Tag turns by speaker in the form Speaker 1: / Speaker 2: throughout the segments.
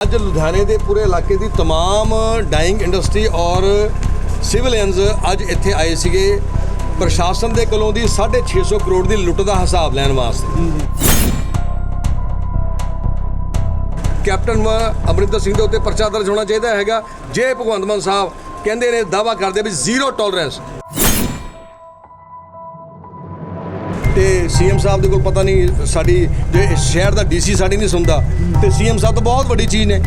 Speaker 1: ਅੱਜ ਲੁਧਿਆਣੇ ਦੇ ਪੂਰੇ ਇਲਾਕੇ ਦੀ तमाम ਡਾਈਂਗ ਇੰਡਸਟਰੀ ਔਰ ਸਿਵਲਿਅਨਸ ਅੱਜ ਇੱਥੇ ਆਏ ਸੀਗੇ ਪ੍ਰਸ਼ਾਸਨ ਦੇ ਕੋਲੋਂ ਦੀ 650 ਕਰੋੜ ਦੀ ਲੁੱਟ ਦਾ ਹਿਸਾਬ ਲੈਣ ਵਾਸਤੇ ਕੈਪਟਨ ਮ- ਅਮਰਿੰਦਰ ਸਿੰਘ ਦੇ ਉੱਤੇ ਪਰਚਾ ਦਰਜ ਹੋਣਾ ਚਾਹੀਦਾ ਹੈਗਾ ਜੇ ਭਗਵੰਤ ਮਾਨ ਸਾਹਿਬ ਕਹਿੰਦੇ ਨੇ ਦਾਵਾ ਕਰਦੇ ਵੀ ਜ਼ੀਰੋ ਟੋਲਰੈਂਸ ਤੇ ਸੀਐਮ ਸਾਹਿਬ ਦੇ ਕੋਲ ਪਤਾ ਨਹੀਂ ਸਾਡੀ ਜੇ ਸ਼ਹਿਰ ਦਾ ਡੀਸੀ ਸਾਡੀ ਨਹੀਂ ਸੁਣਦਾ, ਤੇ ਸੀਐਮ ਸਾਹਿਬ ਤਾਂ ਬਹੁਤ ਵੱਡੀ ਚੀਜ਼ ਨੇ।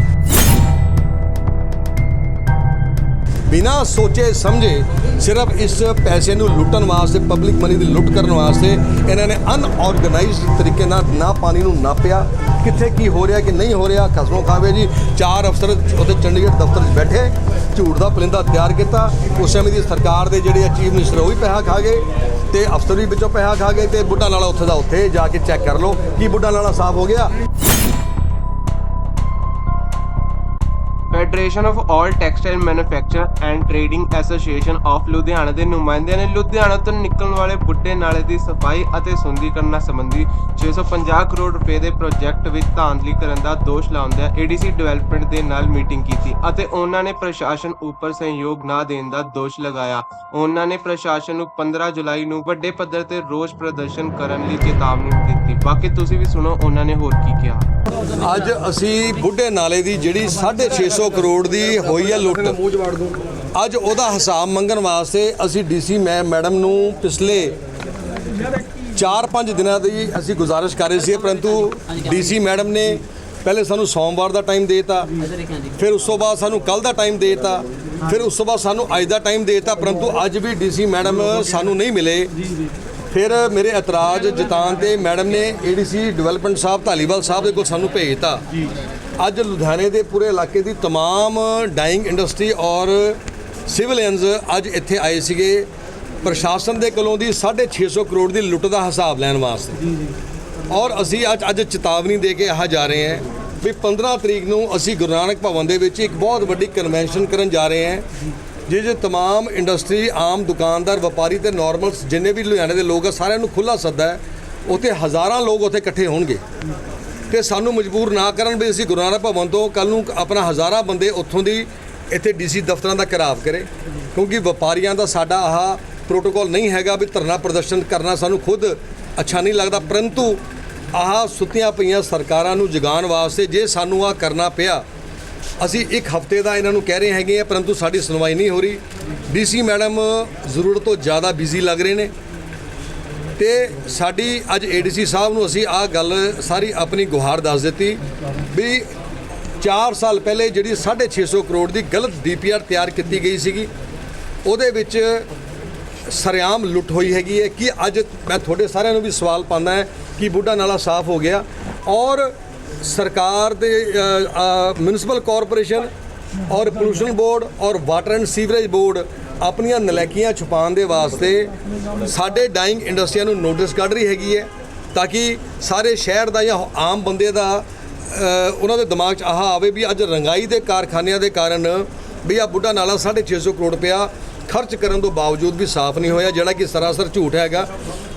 Speaker 1: ਬਿਨਾ ਸੋਚੇ ਸਮਝੇ ਸਿਰਫ ਇਸ ਪੈਸੇ ਨੂੰ ਲੁੱਟਣ ਵਾਸਤੇ ਪਬਲਿਕ ਮਨੀ ਦੀ ਲੁੱਟ ਕਰਨ ਵਾਸਤੇ ਇਹਨਾਂ ਨੇ ਅਨਆਰਗੇਨਾਈਜ਼ਡ ਤਰੀਕੇ ਨਾਲ ਨਾ ਪਾਣੀ ਨੂੰ ਨਾਪਿਆ। ਕਿੱਥੇ ਕੀ ਹੋ ਰਿਹਾ, ਕਿ ਨਹੀਂ ਹੋ ਰਿਹਾ, ਖਸਮੋਂ ਖਾਵੇ ਜੀ। ਚਾਰ ਅਫਸਰ ਉੱਥੇ ਚੰਡੀਗੜ੍ਹ ਦਫ਼ਤਰ 'ਚ ਬੈਠੇ, ਝੂਠ ਦਾ ਪਲਿੰਦਾ ਤਿਆਰ ਕੀਤਾ। ਉਸ ਸਮੇਂ ਦੀ ਸਰਕਾਰ ਦੇ ਜਿਹੜੇ ਚੀਫ ਮਿਨਿਸਟਰ ਉਹ ਵੀ ਪੈਸਾ ਖਾ ਗਏ। ਤੇ ਅਫਸਰ ਵੀ ਵਿੱਚੋਂ ਪੈਸਾ ਖਾ ਗਏ ਤੇ ਬੁੱਢਾ ਨਾਲਾ ਉੱਥੇ ਦਾ ਉੱਥੇ ਜਾ ਕੇ ਚੈੱਕ ਕਰ ਲਓ। ਕੀ ਬੁੱਢਾ ਨਾਲਾ ਸਾਫ਼ ਹੋ ਗਿਆ?
Speaker 2: Federation of all textile manufacture and trading association of Ludhiana ਦੇ ਨੁਮਾਇੰਦਿਆਂ ਨੇ ਲੁਧਿਆਣਾ ਤੋਂ ਨਿਕਲਣ ਵਾਲੇ ਬੁੱਢੇ ਨਾਲੇ ਦੀ ਸਫ਼ਾਈ ਅਤੇ ਸੁੰਦਰੀਕਰਨ ਸੰਬੰਧੀ 650 ਕਰੋੜ ਰੁਪਏ ਦੇ ਪ੍ਰੋਜੈਕਟ ਵਿੱਚ ਧਾਂਦਲੀ ਕਰਨ ਦਾ ਦੋਸ਼ ਲਾਉਂਦਿਆਂ ਏਡੀਸੀ ਡਿਵੈਲਪਮੈਂਟ ਦੇ ਨਾਲ ਮੀਟਿੰਗ ਕੀਤੀ ਅਤੇ ਉਹਨਾਂ ਨੇ ਪ੍ਰਸ਼ਾਸਨ ਉੱਪਰ ਸਹਿਯੋਗ ਨਾ ਦੇਣ ਦਾ ਦੋਸ਼ ਲਗਾਇਆ। ਉਹਨਾਂ ਨੇ ਪ੍ਰਸ਼ਾਸਨ ਨੂੰ 15 ਜੁਲਾਈ ਨੂੰ ਵੱਡੇ ਪੱਧਰ ਤੇ ਰੋਸ ਪ੍ਰਦਰਸ਼ਨ ਕਰਨ ਲਈ ਚੇਤਾਵਨੀ ਦਿੱਤੀ। ਬਾਕੀ ਤੁਸੀਂ ਵੀ ਸੁਣੋ, ਉਹਨਾਂ ਨੇ ਹੋਰ ਕੀ ਕਿਹਾ।
Speaker 1: ਅੱਜ ਅਸੀਂ ਬੁੱਢੇ ਨਾਲੇ ਦੀ ਜਿਹੜੀ 650 ਕਰੋੜ ਦੀ ਹੋਈ ਹੈ ਲੁੱਟ। ਅੱਜ ਉਹਦਾ ਹਿਸਾਬ ਮੰਗਣ ਵਾਸਤੇ ਅਸੀਂ ਡੀਸੀ ਮੈਂ ਮੈਡਮ ਨੂੰ ਪਿਛਲੇ 4-5 ਦਿਨਾਂ ਦੀ ਅਸੀਂ ਗੁਜ਼ਾਰਿਸ਼ ਕਰ ਰਹੇ ਸੀ, ਪਰੰਤੂ ਡੀਸੀ ਮੈਡਮ ਨੇ ਪਹਿਲੇ ਸਾਨੂੰ ਸੋਮਵਾਰ ਦਾ ਟਾਈਮ ਦੇਤਾ, ਫਿਰ ਉਸ ਤੋਂ ਬਾਅਦ ਸਾਨੂੰ ਕੱਲ ਦਾ ਟਾਈਮ ਦੇਤਾ, ਫਿਰ ਉਸ ਤੋਂ ਬਾਅਦ ਸਾਨੂੰ ਅੱਜ ਦਾ ਟਾਈਮ ਦੇਤਾ, ਪਰੰਤੂ ਅੱਜ ਵੀ ਡੀਸੀ ਮੈਡਮ ਸਾਨੂੰ ਨਹੀਂ ਮਿਲੇ। ਫਿਰ ਮੇਰੇ ਇਤਰਾਜ਼ ਜਤਾਨ ਤੇ ਮੈਡਮ ਨੇ ਏਡੀਸੀ ਡਿਵੈਲਪਮੈਂਟ ਸਾਹਿਬ ਧਾਲੀਵਾਲ ਸਾਹਿਬ ਦੇ ਕੋਲ ਸਾਨੂੰ ਭੇਜਤਾ ਅੱਜ ਲੁਧਿਆਣੇ ਦੇ ਪੂਰੇ ਇਲਾਕੇ ਦੀ तमाम ਡਾਈਂਗ ਇੰਡਸਟਰੀ ਔਰ ਸਿਵਲਿਅਨਸ ਅੱਜ ਇੱਥੇ ਆਏ ਸੀਗੇ ਪ੍ਰਸ਼ਾਸਨ ਦੇ ਕੋਲੋਂ ਦੀ 650 ਕਰੋੜ ਦੀ ਲੁੱਟ ਦਾ ਹਿਸਾਬ ਲੈਣ ਵਾਸਤੇ ਔਰ ਅਸੀਂ ਅੱਜ ਅੱਜ ਚੇਤਾਵਨੀ ਦੇ ਕੇ ਆਹ ਜਾ ਰਹੇ ਹਾਂ ਵੀ 15 ਤਰੀਕ ਨੂੰ ਅਸੀਂ ਗੁਰੂ ਨਾਨਕ ਭਵਨ ਦੇ ਵਿੱਚ ਇੱਕ ਬਹੁਤ ਵੱਡੀ ਕਨਵੈਨਸ਼ਨ ਕਰਨ ਜਾ ਰਹੇ ਹਾਂ ਜਿਸ 'ਚ तमाम ਇੰਡਸਟਰੀ ਆਮ ਦੁਕਾਨਦਾਰ ਵਪਾਰੀ ਤੇ ਨਾਰਮਲ ਜਿੰਨੇ ਵੀ ਲੁਧਿਆਣੇ ਦੇ ਲੋਕ ਆ ਸਾਰਿਆਂ ਨੂੰ ਖੁੱਲਾ ਸੱਦਾ ਹੈ ਉੱਥੇ ਹਜ਼ਾਰਾਂ ਲੋਕ ਉੱਥੇ ਇਕੱਠੇ ਹੋਣਗੇ ਤੇ ਸਾਨੂੰ ਮਜਬੂਰ ਨਾ ਕਰਨ ਵੀ ਅਸੀਂ ਗੁਰੂ ਨਾਨਕ ਭਵਨ ਤੋਂ ਕੱਲ ਨੂੰ ਆਪਣਾ ਹਜ਼ਾਰਾਂ ਬੰਦੇ ਉੱਥੋਂ ਦੀ ਇੱਥੇ ਡੀਸੀ ਦਫ਼ਤਰਾਂ ਦਾ ਘਰਾਵ ਕਰੇ ਕਿਉਂਕਿ ਵਪਾਰੀਆਂ ਦਾ ਸਾਡਾ ਆਹ ਪ੍ਰੋਟੋਕਾਲ ਨਹੀਂ ਹੈਗਾ ਵੀ ਧਰਨਾ ਪ੍ਰਦਰਸ਼ਨ ਕਰਨਾ ਸਾਨੂੰ ਖੁਦ ਅੱਛਾ ਨਹੀਂ ਲੱਗਦਾ ਪਰੰਤੂ ਆਹ ਸੁੱਤੀਆਂ ਪਈਆਂ ਸਰਕਾਰਾਂ ਨੂੰ ਜਗਾਉਣ ਵਾਸਤੇ ਜੇ ਸਾਨੂੰ ਆਹ ਕਰਨਾ ਪਿਆ ਅਸੀਂ ਇੱਕ ਹਫ਼ਤੇ ਦਾ ਇਹਨਾਂ ਨੂੰ ਕਹਿ ਰਹੇ ਹੈਗੇ ਆ ਪਰੰਤੂ ਸਾਡੀ ਸੁਣਵਾਈ ਨਹੀਂ ਹੋ ਰਹੀ। ਡੀਸੀ ਮੈਡਮ ਜ਼ਰੂਰਤ ਤੋਂ ਜ਼ਿਆਦਾ ਬਿਜ਼ੀ ਲੱਗ ਰਹੇ ਨੇ। ਤੇ ਸਾਡੀ ਅੱਜ ਏਡੀਸੀ ਸਾਹਿਬ ਨੂੰ ਅਸੀਂ ਆਹ ਗੱਲ ਸਾਰੀ ਆਪਣੀ ਗੁਹਾਰ ਦੱਸ ਦਿੱਤੀ ਵੀ 4 ਸਾਲ ਪਹਿਲੇ ਜਿਹੜੀ 650 ਕਰੋੜ ਦੀ ਗਲਤ ਡੀਪੀਆਰ ਤਿਆਰ ਕੀਤੀ ਗਈ ਸੀਗੀ, ਉਹਦੇ ਵਿੱਚ ਸਰਿਆਮ ਲੁੱਟ ਹੋਈ ਹੈਗੀ ਹੈ ਕਿ ਅੱਜ ਮੈਂ ਤੁਹਾਡੇ ਸਾਰਿਆਂ ਨੂੰ ਵੀ ਸਵਾਲ ਪਾਉਂਦਾ ਹੈ ਕਿ ਬੁੱਢਾ ਨਾਲਾ ਸਾਫ਼ ਹੋ ਗਿਆ ਔਰ ਸਰਕਾਰ ਦੇ ਮਿਊਨਿਸਪਲ ਕਾਰਪੋਰੇਸ਼ਨ ਔਰ ਪੋਲੂਸ਼ਨ ਬੋਰਡ ਔਰ ਵਾਟਰ ਐਂਡ ਸੀਵਰੇਜ ਬੋਰਡ ਆਪਣੀਆਂ ਨਲੈਕੀਆਂ ਛੁਪਾਉਣ ਦੇ ਵਾਸਤੇ ਸਾਡੇ ਡਾਈਂਗ ਇੰਡਸਟਰੀਆਂ ਨੂੰ ਨੋਟਿਸ ਕੱਢ ਰਹੀ ਹੈਗੀ ਹੈ ਤਾਂ ਕਿ ਸਾਰੇ ਸ਼ਹਿਰ ਦਾ ਜਾਂ ਆਮ ਬੰਦੇ ਦਾ ਉਹਨਾਂ ਦੇ ਦਿਮਾਗ 'ਚ ਆਹ ਆਵੇ ਵੀ ਅੱਜ ਰੰਗਾਈ ਦੇ ਕਾਰਖਾਨਿਆਂ ਦੇ ਕਾਰਨ ਵੀ ਆ ਬੁੱਢਾ ਨਾਲਾ 650 ਕਰੋੜ ਰੁਪਇਆ ਖਰਚ ਕਰਨ ਤੋਂ ਬਾਵਜੂਦ ਵੀ ਸਾਫ਼ ਨਹੀਂ ਹੋਇਆ, ਜਿਹੜਾ ਕਿ ਸਰਾਸਰ ਝੂਠ ਹੈਗਾ।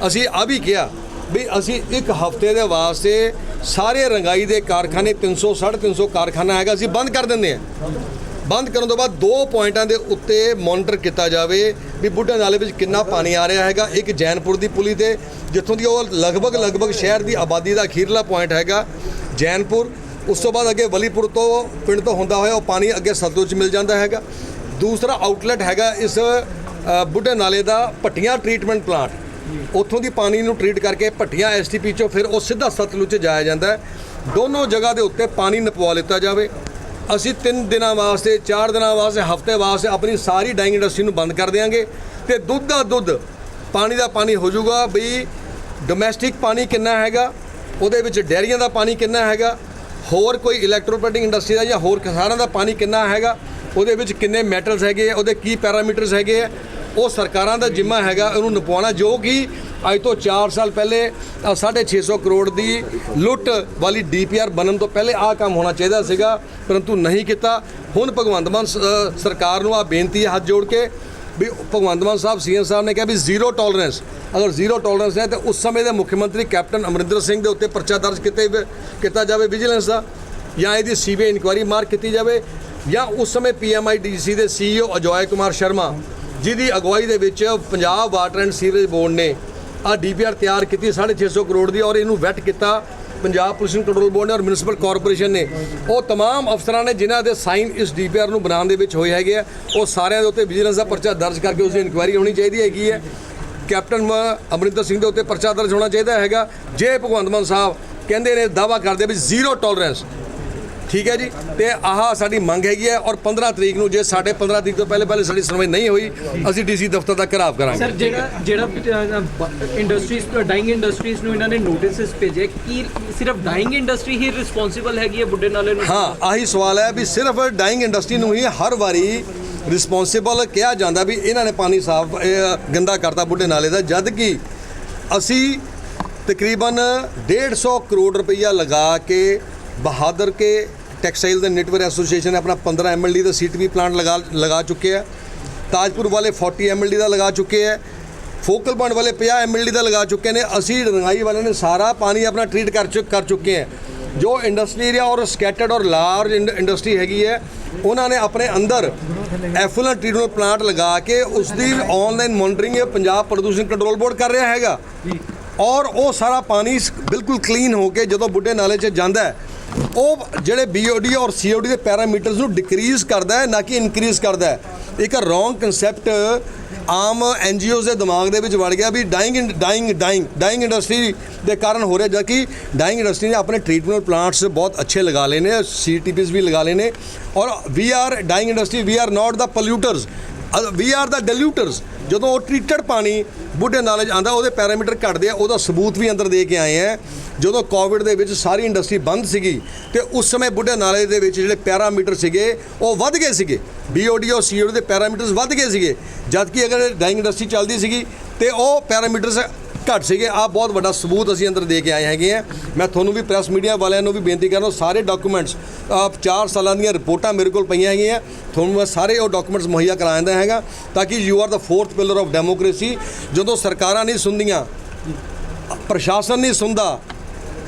Speaker 1: ਅਸੀਂ ਆ ਵੀ ਕਿਹਾ ਵੀ ਅਸੀਂ ਇੱਕ ਹਫ਼ਤੇ ਦੇ ਵਾਸਤੇ ਸਾਰੇ ਰੰਗਾਈ ਦੇ ਕਾਰਖਾਨੇ 300 350 ਕਾਰਖਾਨਾ ਹੈਗਾ, ਅਸੀਂ ਬੰਦ ਕਰ ਦਿੰਦੇ ਹਾਂ। ਬੰਦ ਕਰਨ ਤੋਂ ਬਾਅਦ ਦੋ ਪੁਆਇੰਟਾਂ ਦੇ ਉੱਤੇ ਮੋਨੀਟਰ ਕੀਤਾ ਜਾਵੇ ਵੀ ਬੁੱਢਾ ਨਾਲੇ ਵਿੱਚ ਕਿੰਨਾ ਪਾਣੀ ਆ ਰਿਹਾ ਹੈਗਾ। ਇੱਕ ਜੈਨਪੁਰ ਦੀ ਪੁਲੀ ਤੇ, ਜਿੱਥੋਂ ਦੀ ਉਹ ਲਗਭਗ ਲਗਭਗ ਸ਼ਹਿਰ ਦੀ ਆਬਾਦੀ ਦਾ ਅਖੀਰਲਾ ਪੁਆਇੰਟ ਹੈਗਾ, ਜੈਨਪੁਰ। ਉਸ ਤੋਂ ਬਾਅਦ ਅੱਗੇ ਵਲੀਪੁਰ ਤੋਂ ਪਿੰਡ ਤੋਂ ਹੁੰਦਾ ਹੋਇਆ ਉਹ ਪਾਣੀ ਅੱਗੇ ਸਤਲੁਜ 'ਚ ਮਿਲ ਜਾਂਦਾ ਹੈਗਾ। ਦੂਸਰਾ ਆਊਟਲੈਟ ਹੈਗਾ ਇਸ ਬੁੱਢੇ ਨਾਲੇ ਦਾ ਭੱਟੀਆਂ ਟ੍ਰੀਟਮੈਂਟ ਪਲਾਂਟ ਉੱਥੋਂ ਦੀ ਪਾਣੀ ਨੂੰ ਟ੍ਰੀਟ ਕਰਕੇ ਭੱਟੀਆਂ ਐਸਟੀਪੀ ਚੋਂ ਫਿਰ ਉਹ ਸਿੱਧਾ ਸਤਲੁਜ 'ਚ ਜਾਇਆ ਜਾਂਦਾ ਹੈ। ਦੋਨੋਂ ਜਗ੍ਹਾ ਦੇ ਉੱਤੇ ਪਾਣੀ ਨਪਵਾ ਲਿੱਤਾ ਜਾਵੇ। ਅਸੀਂ 3 ਦਿਨਾਂ ਵਾਸਤੇ 4 ਦਿਨਾਂ ਵਾਸਤੇ, ਹਫ਼ਤੇ ਵਾਸਤੇ ਆਪਣੀ ਸਾਰੀ ਡਾਈਂਗ ਇੰਡਸਟਰੀ ਨੂੰ ਬੰਦ ਕਰ ਦਿਆਂਗੇ ਤੇ ਦੁੱਧ ਦਾ ਦੁੱਧ, ਪਾਣੀ ਦਾ ਪਾਣੀ ਹੋ ਜਾਊਗਾ ਵੀ ਡੋਮੈਸਟਿਕ ਪਾਣੀ ਕਿੰਨਾ ਹੈਗਾ, ਉਹਦੇ ਵਿੱਚ ਡੈਰੀਆਂ ਦਾ ਪਾਣੀ ਕਿੰਨਾ ਹੈਗਾ, ਹੋਰ ਕੋਈ ਇਲੈਕਟ੍ਰੋਪਲੇਟਿੰਗ ਇੰਡਸਟਰੀ ਦਾ ਜਾਂ ਹੋਰ ਕਿਸਾਨਾਂ ਦਾ ਪਾਣੀ ਕਿੰਨਾ ਹੈਗਾ, ਉਹਦੇ ਵਿੱਚ ਕਿੰਨੇ ਮੈਟਲਸ ਹੈਗੇ ਆ, ਉਹਦੇ ਕੀ ਪੈਰਾਮੀਟਰਸ ਹੈਗੇ ਆ ਉਹ ਸਰਕਾਰਾਂ ਦਾ ਜਿੰਮਾ ਹੈਗਾ ਉਹਨੂੰ ਨਿਪਵਾਉਣਾ ਜੋ ਕਿ ਅੱਜ ਤੋਂ 4 ਸਾਲ ਪਹਿਲੇ ਅ, 650 ਕਰੋੜ ਦੀ ਲੁੱਟ ਵਾਲੀ ਡੀਪੀਆਰ ਬਣਨ ਤੋਂ ਪਹਿਲੇ ਆਹ ਕੰਮ ਹੋਣਾ ਚਾਹੀਦਾ ਸੀਗਾ ਪਰੰਤੂ ਨਹੀਂ ਕੀਤਾ। ਹੁਣ ਭਗਵੰਤ ਮਾਨ ਸ- ਸਰਕਾਰ ਨੂੰ ਆ ਬੇਨਤੀ ਹੈ ਹੱਥ ਜੋੜ ਕੇ ਵੀ ਭਗਵੰਤ ਮਾਨ ਸਾਹਿਬ ਸੀਐਮ ਸਾਹਿਬ ਨੇ ਕਿਹਾ ਵੀ ਜ਼ੀਰੋ ਟੋਲਰੈਂਸ ਅਗਰ ਜ਼ੀਰੋ ਟੋਲਰੈਂਸ ਹੈ ਤਾਂ ਉਸ ਸਮੇਂ ਦੇ ਮੁੱਖ ਮੰਤਰੀ ਕੈਪਟਨ ਅਮਰਿੰਦਰ ਸਿੰਘ ਦੇ ਉੱਤੇ ਪਰਚਾ ਦਰਜ ਕੀਤੇ ਕੀਤਾ ਜਾਵੇ ਵਿਜੀਲੈਂਸ ਦਾ ਜਾਂ ਇਹਦੀ ਸੀਬੀਆਈ ਇਨਕੁਆਇਰੀ ਮਾਰ ਕੀਤੀ ਜਾਵੇ ਜਾਂ ਉਸ ਸਮੇਂ ਪੀਐਮਆਈਡੀਸੀ ਦੇ ਸੀਈਓ ਅਜੋਏ ਕੁਮਾਰ ਸ਼ਰਮਾ ਜਿਹਦੀ ਅਗਵਾਈ ਦੇ ਵਿੱਚ Punjab water and sewerage board ਨੇ ਆ ਡੀਪੀਆਰ ਤਿਆਰ ਕੀਤੀ 650 ਕਰੋੜ ਦੀ ਔਰ ਇਹਨੂੰ ਵੈਟ ਕੀਤਾ ਪੰਜਾਬ ਪੋਲਿਊਸ਼ਨ ਕੰਟਰੋਲ ਬੋਰਡ ਨੇ ਔਰ ਮਿਊਨਿਸਪਲ ਕਾਰਪੋਰੇਸ਼ਨ ਨੇ ਉਹ तमाम ਅਫਸਰਾਂ ਨੇ ਜਿਨ੍ਹਾਂ ਦੇ ਸਾਈਨ ਇਸ ਡੀਪੀਆਰ ਨੂੰ ਬਣਾਉਣ ਦੇ ਵਿੱਚ ਹੋਏ ਹੈਗੇ ਆ ਉਹ ਸਾਰਿਆਂ ਦੇ ਉੱਤੇ ਵਿਜੀਲੈਂਸ ਦਾ ਪਰਚਾ ਦਰਜ ਕਰਕੇ ਉਸ ਦੀ ਇਨਕੁਆਇਰੀ ਹੋਣੀ ਚਾਹੀਦੀ ਹੈਗੀ ਹੈ ਕੈਪਟਨ ਮ- ਅਮਰਿੰਦਰ ਸਿੰਘ ਦੇ ਉੱਤੇ ਪਰਚਾ ਦਰਜ ਹੋਣਾ ਚਾਹੀਦਾ ਹੈਗਾ ਜੇ ਭਗਵੰਤ ਮਾਨ ਸਾਹਿਬ ਕਹਿੰਦੇ ਨੇ ਦਾਵਾ ਕਰਦੇ ਵੀ ਜ਼ੀਰੋ ਟੋਲਰੈਂਸ ਠੀਕ ਹੈ ਜੀ। ਤੇ ਆਹ ਸਾਡੀ ਮੰਗ ਹੈਗੀ ਹੈ ਔਰ 15 ਤਰੀਕ ਨੂੰ ਜੇ ਸਾਡੇ 15 ਤਰੀਕ ਤੋਂ ਪਹਿਲੇ ਪਹਿਲੇ ਸਾਡੀ ਸੁਣਵਾਈ ਨਹੀਂ ਹੋਈ ਅਸੀਂ ਡੀਸੀ ਦਫ਼ਤਰ ਦਾ ਘਰਾਵ ਕਰਾਂਗੇ।
Speaker 3: ਸਰ ਜਿਹੜਾ ਜਿਹੜਾ ਇੰਡਸਟਰੀਜ਼ ਡਾਈਂਗ ਇੰਡਸਟਰੀਜ਼ ਨੂੰ ਇਹਨਾਂ ਨੇ ਨੋਟਿਸਸ ਭੇਜੇ ਕੀ ਸਿਰਫ ਡਾਈਂਗ ਇੰਡਸਟਰੀ ਹੀ ਰਿਸਪੌਂਸਿਬਲ ਹੈਗੀ ਹੈ ਬੁੱਢੇ ਨਾਲੇ ਨੂੰ?
Speaker 1: ਹਾਂ ਆਹੀ ਸਵਾਲ ਹੈ ਵੀ ਸਿਰਫ ਡਾਈਂਗ ਇੰਡਸਟਰੀ ਨੂੰ ਹੀ ਹਰ ਵਾਰੀ ਰਿਸਪੌਂਸਿਬਲ ਕਿਹਾ ਜਾਂਦਾ ਵੀ ਇਹਨਾਂ ਨੇ ਪਾਣੀ ਸਾਫ਼ ਗੰਦਾ ਕਰਤਾ ਬੁੱਢੇ ਨਾਲੇ ਦਾ ਜਦ ਕਿ ਅਸੀਂ ਤਕਰੀਬਨ 150 ਕਰੋੜ ਰੁਪਈਆ ਲਗਾ ਕੇ ਬਹਾਦਰ ਕੇ ਟੈਕਸਟਾਈਲ ਦੇ ਨੈਟਵਰਕ ਐਸੋਸੀਏਸ਼ਨ ਨੇ ਆਪਣਾ 15 ਐਮਐਲਡੀ ਦਾ ਸੀਟੀਵੀ ਪਲਾਂਟ ਲਗਾ ਲਗਾ ਚੁੱਕੇ ਆ। ਤਾਜਪੁਰ ਵਾਲੇ 40 ਐਮਐਲਡੀ ਦਾ ਲਗਾ ਚੁੱਕੇ ਆ। ਫੋਕਲ ਪੁਆਇੰਟ ਵਾਲੇ 50 ਐਮਐਲਡੀ ਦਾ ਲਗਾ ਚੁੱਕੇ ਨੇ। ਅਸੀਂ ਰੰਗਾਈ ਵਾਲਿਆਂ ਨੇ ਸਾਰਾ ਪਾਣੀ ਆਪਣਾ ਟ੍ਰੀਟ ਕਰ ਚੁੱਕ ਕਰ ਚੁੱਕੇ ਆ। ਜੋ ਇੰਡਸਟਰੀ ਏਰੀਆ ਔਰ ਸਕੈਟਰਡ ਔਰ ਲਾਰਜ ਇੰਡਸਟਰੀ ਹੈਗੀ ਹੈ, ਉਹਨਾਂ ਨੇ ਆਪਣੇ ਅੰਦਰ ਐਫਲੂਐਂਟ ਟ੍ਰੀਟਮੈਂਟ ਪਲਾਂਟ ਲਗਾ ਕੇ ਉਸ ਦੀ ਆਨਲਾਈਨ ਮੋਨਿਟਰਿੰਗ ਪੰਜਾਬ ਪ੍ਰਦੂਸ਼ਣ ਕੰਟਰੋਲ ਬੋਰਡ ਕਰ ਰਿਹਾ ਹੈਗਾ। ਔਰ ਉਹ ਸਾਰਾ ਪਾਣੀ ਬਿਲਕੁਲ ਕਲੀਨ ਹੋ ਕੇ ਜਦੋਂ ਬੁੱਢੇ ਨਾਲੇ 'ਚ ਜਾਂਦਾ ਹੈ ਉਹ ਜਿਹੜੇ BOD ਔਰ COD ਦੇ ਪੈਰਾਮੀਟਰਸ ਨੂੰ ਡਿਕਰੀਜ਼ ਕਰਦਾ ਹੈ, ਨਾ ਕਿ ਇਨਕਰੀਜ਼ ਕਰਦਾ ਹੈ। ਇੱਕ ਰੋਂਗ ਕਨਸੈਪਟ ਆਮ ਐਨਜੀਓਜ਼ ਦੇ ਦਿਮਾਗ ਦੇ ਵਿੱਚ ਵੜ ਗਿਆ ਵੀ dyeing dyeing dyeing dyeing industry ਦੇ ਕਾਰਨ ਹੋ ਰਿਹਾ, ਜਦਕਿ ਡਾਈਂਗ ਇੰਡਸਟਰੀ ਨੇ ਆਪਣੇ ਟ੍ਰੀਟਮੈਂਟ ਪਲਾਂਟਸ ਬਹੁਤ ਅੱਛੇ ਲਗਾ ਲਏ ਨੇ ਸੀਟੀਪੀਸ ਵੀ ਲਗਾ ਲਏ ਨੇ। ਔਰ we are dyeing industry we are not the polluters we are the diluters ਜਦੋਂ ਉਹ ਟ੍ਰੀਟਡ ਪਾਣੀ ਬੁੱਢੇ ਨਾਲੇ 'ਚ ਆਂਦਾ ਉਹਦੇ ਪੈਰਾਮੀਟਰ ਘਟਦੇ ਆ, ਉਹਦਾ ਸਬੂਤ ਵੀ ਅੰਦਰ ਦੇ ਕੇ ਆਏ ਆ। ਜਦੋਂ ਕੋਵਿਡ ਦੇ ਵਿੱਚ ਸਾਰੀ ਇੰਡਸਟਰੀ ਬੰਦ ਸੀਗੀ ਤੇ ਉਸ ਸਮੇਂ ਬੁੱਢੇ ਨਾਲੇ ਦੇ ਵਿੱਚ ਜਿਹੜੇ ਪੈਰਾਮੀਟਰ ਸੀਗੇ, ਉਹ ਵੱਧ ਗਏ ਸੀਗੇ। BOD ਔਰ COD ਦੇ ਪੈਰਾਮੀਟਰਸ ਵੱਧ ਗਏ ਸੀਗੇ। ਜਦਕਿ ਅਗਰ ਡਾਈਂਗ ਇੰਡਸਟਰੀ ਚੱਲਦੀ ਸੀਗੀ ਤੇ ਉਹ ਪੈਰਾਮੀਟਰਸ ਘੱਟ ਸੀਗੇ। ਆ ਬਹੁਤ ਵੱਡਾ ਸਬੂਤ ਅਸੀਂ ਅੰਦਰ ਦੇ ਕੇ ਆਏ ਹੈਗੇ ਆ। ਮੈਂ ਤੁਹਾਨੂੰ ਵੀ ਪ੍ਰੈਸ ਮੀਡੀਆ ਵਾਲਿਆਂ ਨੂੰ ਵੀ ਬੇਨਤੀ ਕਰਦਾ ਸਾਰੇ ਡਾਕੂਮੈਂਟਸ ਚਾਰ ਸਾਲਾਂ ਦੀਆਂ ਰਿਪੋਰਟਾਂ ਮੇਰੇ ਕੋਲ ਪਈਆਂ ਹੈਗੀਆਂ। ਤੁਹਾਨੂੰ ਮੈਂ ਸਾਰੇ ਉਹ ਡਾਕੂਮੈਂਟਸ ਮੁਹੱਈਆ ਕਰਾ ਦਿੰਦਾ ਹੈਗਾ, ਤਾਂ ਕਿ you are the fourth pillar of democracy ਜਦੋਂ ਸਰਕਾਰਾਂ ਨਹੀਂ ਸੁਣਦੀਆਂ, ਪ੍ਰਸ਼ਾਸਨ ਨਹੀਂ ਸੁਣਦਾ,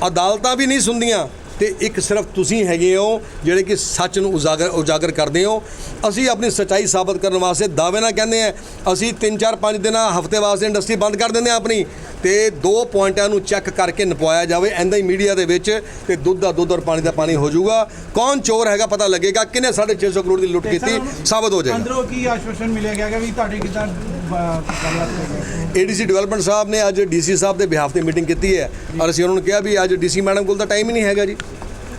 Speaker 1: ਅਦਾਲਤਾਂ ਵੀ ਨਹੀਂ ਸੁਣਦੀਆਂ ਤੇ ਇੱਕ ਸਿਰਫ ਤੁਸੀਂ ਹੈਗੇ ਹੋ ਜਿਹੜੇ ਕਿ ਸੱਚ ਨੂੰ ਉਜਾਗਰ ਉਜਾਗਰ ਕਰਦੇ ਹੋ। ਅਸੀਂ ਆਪਣੀ ਸੱਚਾਈ ਸਾਬਤ ਕਰਨ ਵਾਸਤੇ ਦਾਅਵੇ ਨਾਲ ਕਹਿੰਦੇ ਆ ਅਸੀਂ 3-4 5 ਦਿਨਾਂ ਹਫ਼ਤੇ ਵਾਸਤੇ ਇੰਡਸਟਰੀ ਬੰਦ ਕਰ ਦਿੰਦੇ ਆ ਆਪਣੀ। ਤੇ ਦੋ ਪੁਆਇੰਟਾਂ ਨੂੰ ਚੈੱਕ ਕਰਕੇ ਨਪਵਾਇਆ ਜਾਵੇ। ਐਂਦਾ ਹੀ ਮੀਡੀਆ ਦੇ ਵਿੱਚ ਤੇ ਦੁੱਧ ਦਾ ਦੁੱਧ ਔਰ ਪਾਣੀ ਦਾ ਪਾਣੀ ਹੋ ਜਾਊਗਾ। ਕੌਣ ਚੋਰ ਹੈਗਾ ਪਤਾ ਲੱਗੇਗਾ। ਕਿਨੇ 650 ਕਰੋੜ ਦੀ ਲੁੱਟ ਕੀਤੀ ਸਾਬਤ ਹੋ ਜਾਏਗਾ।
Speaker 4: ਅੰਦਰੋਂ ਕੀ ਆਸ਼ਵਾਸਨ ਮਿਲਿਆ ਗਿਆ ਕਿ ਵੀ ਤੁਹਾਡੇ ਕਿਦਾਂ
Speaker 1: ਏਡੀਸੀ ਡਿਵੈਲਪਮੈਂਟ ਸਾਹਿਬ ਨੇ ਅੱਜ ਡੀਸੀ ਸਾਹਿਬ ਦੇ ਬਿਹਾਫ ਤੇ ਮੀਟਿੰਗ ਕੀਤੀ ਹੈ ਔਰ ਅਸੀਂ ਉਹਨਾਂ ਨੂੰ ਕਿਹਾ ਵੀ ਅੱਜ ਡੀਸੀ ਮੈਡਮ ਕੋਲ ਤਾਂ ਟਾਈਮ ਹੀ ਨਹੀਂ ਹੈਗਾ ਜੀ।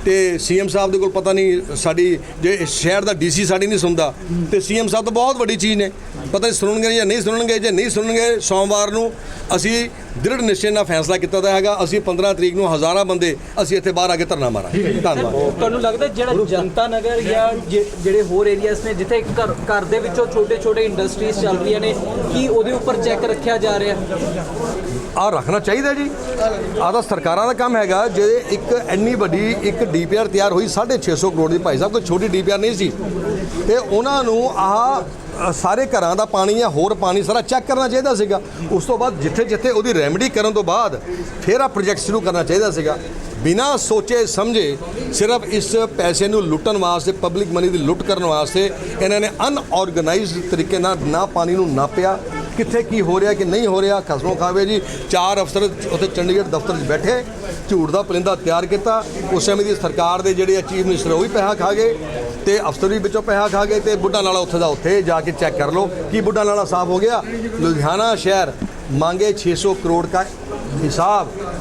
Speaker 1: ਤੇ ਸੀਐਮ ਸਾਹਿਬ ਦੇ ਕੋਲ ਪਤਾ ਨਹੀਂ ਸਾਡੀ ਜੇ ਸ਼ਹਿਰ ਦਾ ਡੀਸੀ ਸਾਡੀ ਨਹੀਂ ਸੁਣਦਾ, ਤੇ ਸੀਐਮ ਸਾਹਿਬ ਤਾਂ ਬਹੁਤ ਵੱਡੀ ਚੀਜ਼ ਨੇ। ਪਤਾ ਨਹੀਂ ਸੁਣਨਗੇ ਜਾਂ ਨਹੀਂ ਸੁਣਨਗੇ, ਜੇ ਨਹੀਂ ਸੁਣਨਗੇ ਸੋਮਵਾਰ ਨੂੰ ਅਸੀਂ ਦ੍ਰਿੜ ਨਿਸ਼ਚੈ ਨਾਲ ਫੈਸਲਾ ਕੀਤਾ ਤਾਂ ਹੈਗਾ ਅਸੀਂ 15 ਤਰੀਕ ਨੂੰ ਹਜ਼ਾਰਾਂ ਬੰਦੇ ਅਸੀਂ ਇੱਥੇ ਬਾਹਰ ਆ ਕੇ ਧਰਨਾ ਮਾਰਾਂਗੇ। ਧੰਨਵਾਦ।
Speaker 3: ਤੁਹਾਨੂੰ ਲੱਗਦਾ ਜਿਹੜਾ ਜਨਤਾ ਨਗਰ ਜਾਂ ਜਿਹੜੇ ਹੋਰ ਏਰੀਆਸ ਨੇ ਜਿੱਥੇ ਘਰ ਘਰ ਦੇ ਵਿੱਚੋਂ ਛੋਟੇ ਛੋਟੇ ਇੰਡਸਟਰੀਜ਼ ਚੱਲ ਰਹੀਆਂ ਨੇ ਕੀ ਉਹਦੇ ਉੱਪਰ ਚੈੱਕ ਰੱਖਿਆ ਜਾ ਰਿਹਾ?
Speaker 1: ਆ ਰੱਖਣਾ ਚਾਹੀਦਾ ਜੀ। ਆਹ ਤਾਂ ਸਰਕਾਰਾਂ ਦਾ ਕੰਮ ਹੈਗਾ ਜੇ ਇੱਕ ਇੰਨੀ ਵੱਡੀ ਇੱਕ ਡੀਪੀਆਰ ਤਿਆਰ ਹੋਈ 650 ਕਰੋੜ ਦੀ ਭਾਈ ਸਾਹਿਬ ਕੋਈ ਛੋਟੀ ਡੀਪੀਆਰ ਨਹੀਂ ਸੀ। ਤੇ ਉਹਨਾਂ ਨੂੰ ਆਹ ਸਾਰੇ ਘਰਾਂ ਦਾ ਪਾਣੀ ਜਾਂ ਹੋਰ ਪਾਣੀ ਸਾਰਾ ਚੈੱਕ ਕਰਨਾ ਚਾਹੀਦਾ ਸੀਗਾ। ਉਸ ਤੋਂ ਬਾਅਦ ਜਿੱਥੇ ਜਿੱਥੇ ਉਹਦੀ ਰੈਮਡੀ ਕਰਨ ਤੋਂ ਬਾਅਦ ਫਿਰ ਆ ਪ੍ਰੋਜੈਕਟ ਸ਼ੁਰੂ ਕਰਨਾ ਚਾਹੀਦਾ ਸੀਗਾ। ਬਿਨਾਂ ਸੋਚੇ ਸਮਝੇ ਸਿਰਫ ਇਸ ਪੈਸੇ ਨੂੰ ਲੁੱਟਣ ਵਾਸਤੇ ਪਬਲਿਕ ਮਨੀ ਦੀ ਲੁੱਟ ਕਰਨ ਵਾਸਤੇ ਇਹਨਾਂ ਨੇ ਅਨਆਰਗੇਨਾਈਜ਼ਡ ਤਰੀਕੇ ਨਾਲ ਨਾ ਪਾਣੀ ਨੂੰ ਨਾਪਿਆ। ਕਿੱਥੇ ਕੀ ਹੋ ਰਿਹਾ, ਕਿ ਨਹੀਂ ਹੋ ਰਿਹਾ, ਖਸਮੋਂ ਖਾਵੇ ਜੀ। ਚਾਰ ਅਫਸਰ ਉੱਥੇ ਚੰਡੀਗੜ੍ਹ ਦਫ਼ਤਰ 'ਚ ਬੈਠੇ, ਝੂਠ ਦਾ ਪਰਿੰਦਾ ਤਿਆਰ ਕੀਤਾ। ਉਸ ਸਮੇਂ ਦੀ ਸਰਕਾਰ ਦੇ ਜਿਹੜੇ ਚੀਫ ਮਿਨਿਸਟਰ ਉਹ ਵੀ ਪੈਸਾ ਖਾ ਗਏ। ਤੇ ਅਫਸਰ ਵੀ ਵਿੱਚੋਂ ਪੈਸਾ ਖਾ ਗਏ ਤੇ ਬੁੱਢਾ ਨਾਲਾ ਉੱਥੇ ਦਾ ਉੱਥੇ ਜਾ ਕੇ ਚੈੱਕ ਕਰ ਲਓ ਕੀ ਬੁੱਢਾ ਨਾਲਾ ਸਾਫ਼ ਹੋ ਗਿਆ। ਲੁਧਿਆਣਾ ਸ਼ਹਿਰ ਮੰਗੇ 600 ਕਰੋੜ ਦਾ ਹਿਸਾਬ